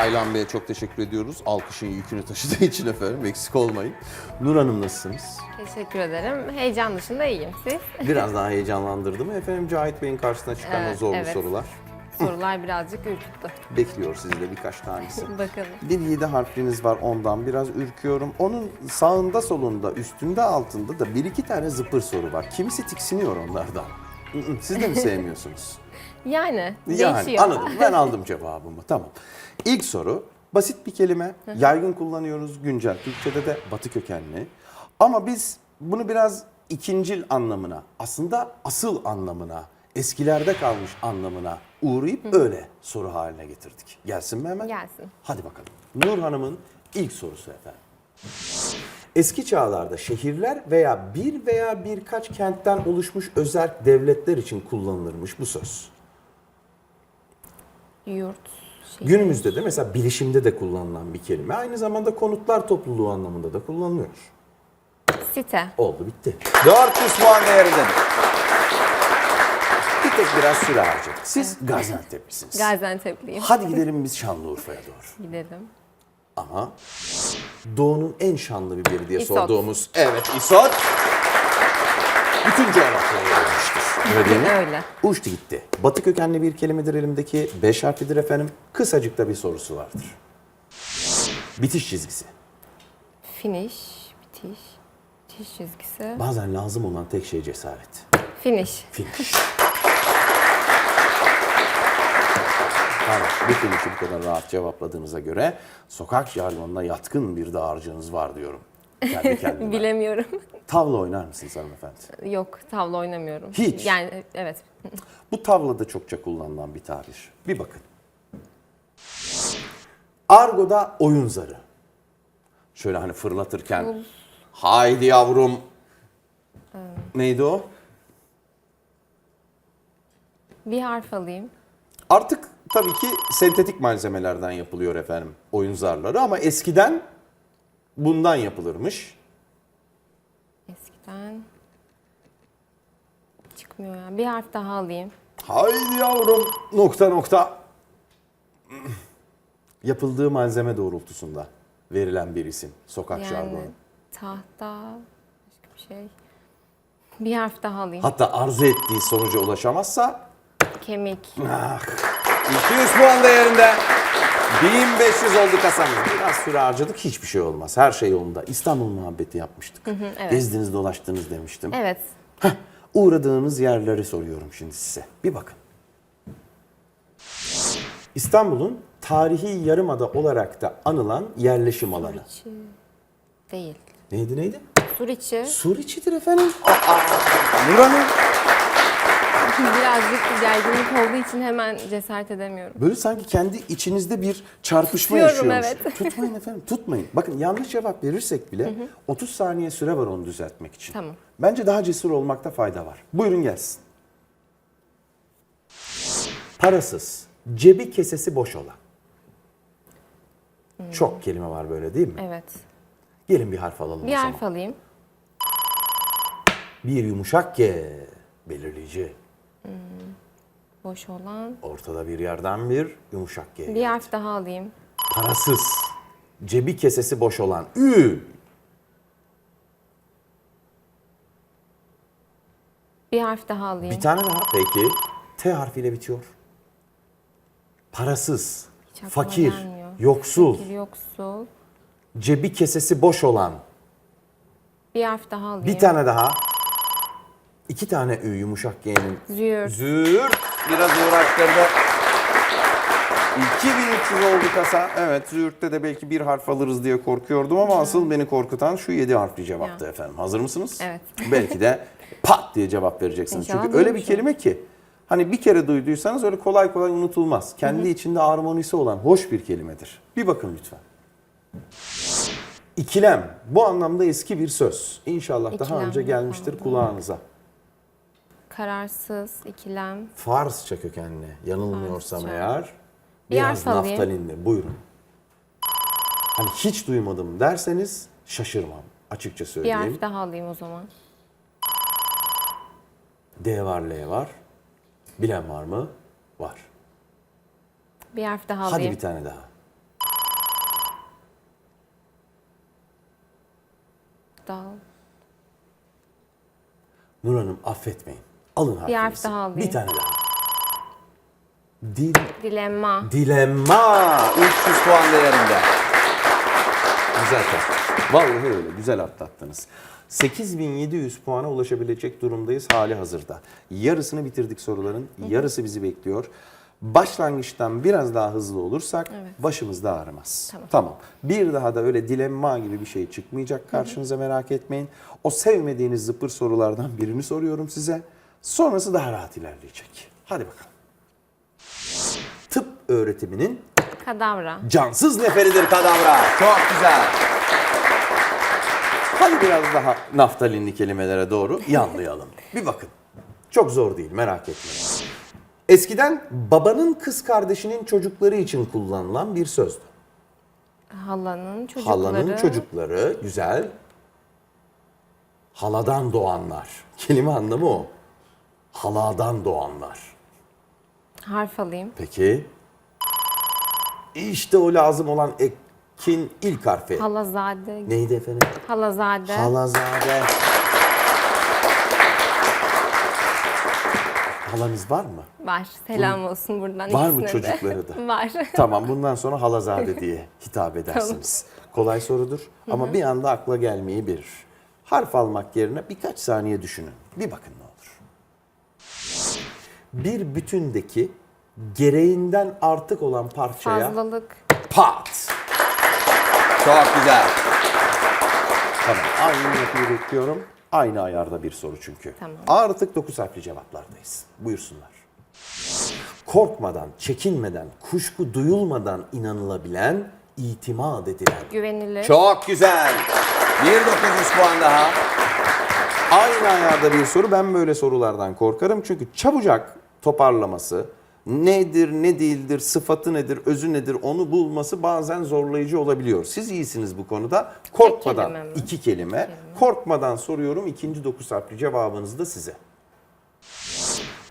Taylan Bey'e çok teşekkür ediyoruz. Alkışın yükünü taşıdığı için efendim. Eksik olmayın. Nur Hanım nasılsınız? Teşekkür ederim. Heyecan dışında iyiyim. Siz? Biraz daha heyecanlandırdı mı efendim Cahit Bey'in karşısına çıkan o zorlu evet. sorular? Sorular birazcık ürküttü. Bekliyor sizi de birkaç tanesi. Bakalım. Bir yedi harfiniz var ondan biraz ürküyorum. Onun sağında solunda üstünde altında da bir iki tane zıpır soru var. Kimisi tiksiniyor onlardan. Siz de mi sevmiyorsunuz? Yani, Yani değişiyor. anladım ben aldım cevabımı tamam. İlk soru basit bir kelime yaygın kullanıyoruz güncel Türkçe'de de batı kökenli. Ama biz bunu biraz ikincil anlamına aslında asıl anlamına eskilerde kalmış anlamına uğrayıp öyle soru haline getirdik. Gelsin mi hemen? Gelsin. Hadi bakalım. Nur Hanım'ın ilk sorusu efendim. Eski çağlarda şehirler veya bir veya birkaç kentten oluşmuş özel devletler için kullanılırmış bu söz. Yurt, şey. Günümüzde de mesela bilişimde de kullanılan bir kelime. Aynı zamanda konutlar topluluğu anlamında da kullanılıyor. Site. Oldu bitti. 400 puan değerindedir. Bir tek biraz süre harcadık. Siz Gaziantep'lisiniz. Gaziantep'liyim. Hadi gidelim biz Şanlıurfa'ya doğru. Gidelim. Ama Doğu'nun en şanlı biberi diye İsot. sorduğumuz evet İsot bütün coğrafyaya yayılmıştır. Öyle değil mi? Öyle. Uçtu gitti. Batı kökenli bir kelimedir elimdeki. Beş harflidir efendim. Kısacık da bir sorusu vardır. Bitiş çizgisi. Finish, bitiş, bitiş çizgisi. Bazen lazım olan tek şey cesaret. Finish. Finish. Tamam, bu finişi bu kadar rahat cevapladığınıza göre sokak jargonuna yatkın bir dağarcığınız var diyorum. Kendi kendime. Bilemiyorum. Tavla oynar mısınız hanımefendi? Yok, tavla oynamıyorum. Hiç? Yani evet. Bu tavlada çokça kullanılan bir tabir. Bir bakın. Argo'da oyun zarı. Şöyle hani fırlatırken haydi yavrum. Neydi o? Bir harf alayım. Artık tabii ki sentetik malzemelerden yapılıyor efendim oyun zarları ama eskiden bundan yapılırmış. Eskiden. Çıkmıyor ya. Bir harf daha alayım. Haydi yavrum nokta nokta. Yapıldığı malzeme doğrultusunda verilen bir isim sokak. Yani tahta, başka bir şey. Bir harf daha alayım. Hatta arzu ettiği sonuca ulaşamazsa Kemik. ah, 200 puan değerinde 1500 oldu kasamız. Biraz süre harcadık hiçbir şey olmaz. Her şey yolunda. İstanbul muhabbeti yapmıştık. evet. Gezdiniz dolaştınız demiştim. Evet. Heh, uğradığınız yerleri soruyorum şimdi size. Bir bakın. İstanbul'un tarihi yarımada olarak da anılan yerleşim alanı. Suriçi. Değil. Neydi neydi? Suriçi. Suriçi'dir efendim. Aa, Nur Hanım. Birazcık gerginlik olduğu için hemen cesaret edemiyorum. Böyle sanki kendi içinizde bir çarpışma Tutuyorum, yaşıyormuş. evet. Tutmayın efendim, tutmayın. Bakın yanlış cevap verirsek bile 30 saniye süre var onu düzeltmek için. Tamam. Bence daha cesur olmakta fayda var. Buyurun gelsin. Parasız, cebi kesesi boş olan. Çok kelime var böyle değil mi? Evet. Gelin bir harf alalım Bir o harf zaman. alayım. Bir yumuşak G, belirleyici. Boş olan. Ortada bir yerden bir yumuşak G. Bir harf daha alayım. Parasız, cebi kesesi boş olan Ü. Bir harf daha alayım. Bir tane daha peki. T harfiyle bitiyor. Parasız, fakir, gelmiyor. yoksul, Bir yoksul. cebi kesesi boş olan. Bir harf daha alayım. Bir tane daha. İki tane Ü yumuşak G'nin. Züğürt. Züğürt. Biraz uğraştırdı. 2300 oldu kasa. Evet Züğürt'te de belki bir harf alırız diye korkuyordum ama asıl beni korkutan şu 7 harfli cevaptı Ya. efendim. Hazır mısınız? Evet. Belki de pat diye cevap vereceksiniz. İnşallah Çünkü öyle bir duymuşum. kelime ki hani bir kere duyduysanız öyle kolay kolay unutulmaz. Kendi içinde armonisi olan hoş bir kelimedir. Bir bakın lütfen. İkilem. Bu anlamda eski bir söz. İnşallah daha İkilem, önce gelmiştir kulağınıza kararsız, ikilem. Farsça kökenli. Yanılmıyorsam Farsça. eğer. Bir Biraz yer salayım. naftalinli. Buyurun. Hani hiç duymadım derseniz şaşırmam. Açıkça Bir harf daha alayım o zaman. D var, L var. Bilen var mı? Var. Bir harf daha Hadi alayım. bir tane daha. Dal. Nur Hanım affetmeyin. Alın harfinizi. harf daha alayım. Bir tane daha. Dil, Dilemma. dilemma. 300 puan değerinde. Güzel test. Vallahi öyle. Güzel atlattınız. 8700 puana ulaşabilecek durumdayız hali hazırda. Yarısını bitirdik soruların. Yarısı bizi bekliyor. Başlangıçtan biraz daha hızlı olursak başımız da ağrımaz. Tamam. Bir daha da öyle dilemma gibi bir şey çıkmayacak karşınıza merak etmeyin. O sevmediğiniz zıpır sorulardan birini soruyorum size. Sonrası daha rahat ilerleyecek. Hadi bakalım. Tıp öğretiminin Kadavra. cansız neferidir kadavra. Çok güzel. Hadi biraz daha naftalinli kelimelere doğru yanlayalım. Bir bakın. Çok zor değil merak etmeyin. Eskiden babanın kız kardeşinin çocukları için kullanılan bir sözdü. Halanın çocukları. Halanın çocukları güzel. Haladan doğanlar. Kelime anlamı o. Haladan doğanlar. Harf alayım. Peki. İşte o lazım olan ekin ilk harfi. Halazade. Neydi efendim? Halazade. Halazade. Halanız var mı? Var. Selam olsun buradan Var mı ikisine de. çocukları da? Var. Tamam bundan sonra halazade diye hitap edersiniz. Kolay sorudur ama bir anda akla gelmeyebilir. Harf almak yerine birkaç saniye düşünün. Bir bakın ne olur. Bir bütündeki gereğinden artık olan parçaya Fazlalık. pat. Çok güzel. Tamam aynı yapıyı bekliyorum. Aynı ayarda bir soru çünkü. Tamam. Artık 9 harfli cevaplardayız. Buyursunlar. Korkmadan, çekinmeden, kuşku duyulmadan inanılabilen, itimat edilen. Güvenilir. Çok güzel. Bir 900 puan daha. Aynı ayarda bir soru. Ben böyle sorulardan korkarım. Çünkü çabucak toparlaması, nedir, ne değildir, sıfatı nedir, özü nedir onu bulması bazen zorlayıcı olabiliyor. Siz iyisiniz bu konuda. Korkmadan kelime iki kelime. Korkmadan soruyorum ikinci dokuz harfli cevabınız da size.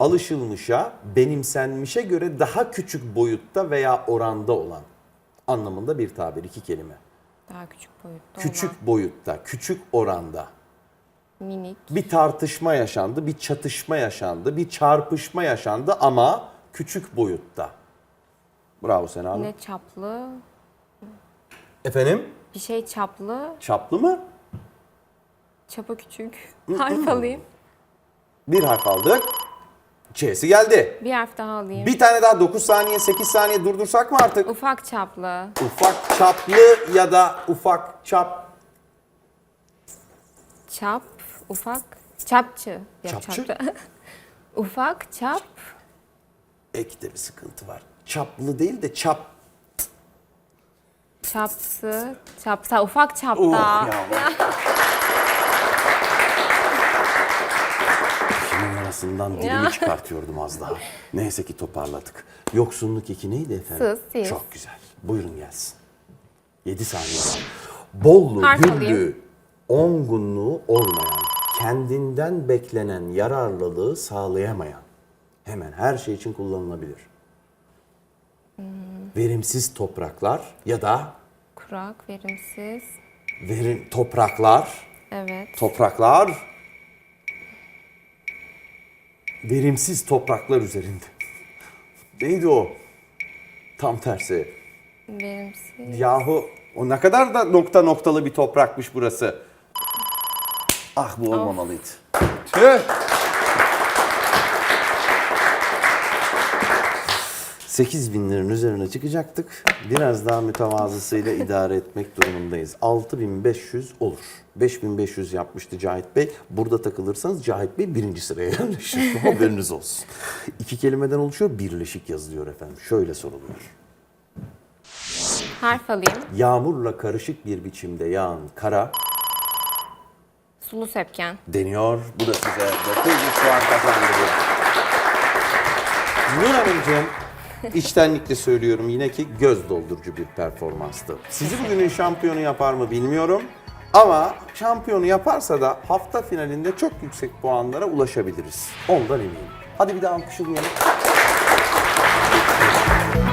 Alışılmışa, benimsenmişe göre daha küçük boyutta veya oranda olan anlamında bir tabir, iki kelime. Daha küçük boyutta Küçük olan. boyutta, küçük oranda. Minik. Bir tartışma yaşandı, bir çatışma yaşandı, bir çarpışma yaşandı ama küçük boyutta. Bravo Sena Hanım. Ne çaplı. Efendim? Bir şey çaplı. Çaplı mı? Çapı küçük. Harf alayım. Bir harf aldık. Ç'si geldi. Bir harf daha alayım. Bir tane daha 9 saniye, 8 saniye durdursak mı artık? Ufak çaplı. Ufak çaplı ya da ufak çap. Çap. Ufak. Çapçı. Ya, Çapçı? çapçı. Ufak çap. Ekte bir sıkıntı var. Çaplı değil de çap. Çapsı. Çapsa. Ufak çapta. Oh ya. Kimin arasından dilimi çıkartıyordum az daha. Neyse ki toparladık. Yoksunluk iki neydi efendim? Sız, sis. Çok güzel. Buyurun gelsin. 7 saniye var. Bollu, Harf güllü, alayım. Ongunluğu olmayan, kendinden beklenen yararlılığı sağlayamayan, hemen her şey için kullanılabilir. Hmm. Verimsiz topraklar ya da Kurak. Verimsiz. verim topraklar Evet. topraklar verimsiz topraklar üzerinde. Neydi o? Tam tersi. Verimsiz. Yahu o ne kadar da nokta noktalı bir toprakmış burası. Ah bu olmamalıydı. Tüh. 8 bin liranın üzerine çıkacaktık. Biraz daha mütevazısıyla idare etmek durumundayız. 6500 olur. 5500 yapmıştı Cahit Bey. Burada takılırsanız Cahit Bey birinci sıraya yerleşir. Haberiniz olsun. İki kelimeden oluşuyor, birleşik yazılıyor efendim. Şöyle soruluyor. Harf alayım. Yağmurla karışık bir biçimde yağan kara Sulu sepken. deniyor. Bu da size 900 puan kazandırıyor. Nur Hanımcığım, içtenlikle söylüyorum yine ki göz doldurucu bir performanstı. Sizi bugünün şampiyonu yapar mı bilmiyorum. Ama şampiyonu yaparsa da hafta finalinde çok yüksek puanlara ulaşabiliriz. Ondan eminim. Hadi bir daha alkışlayalım.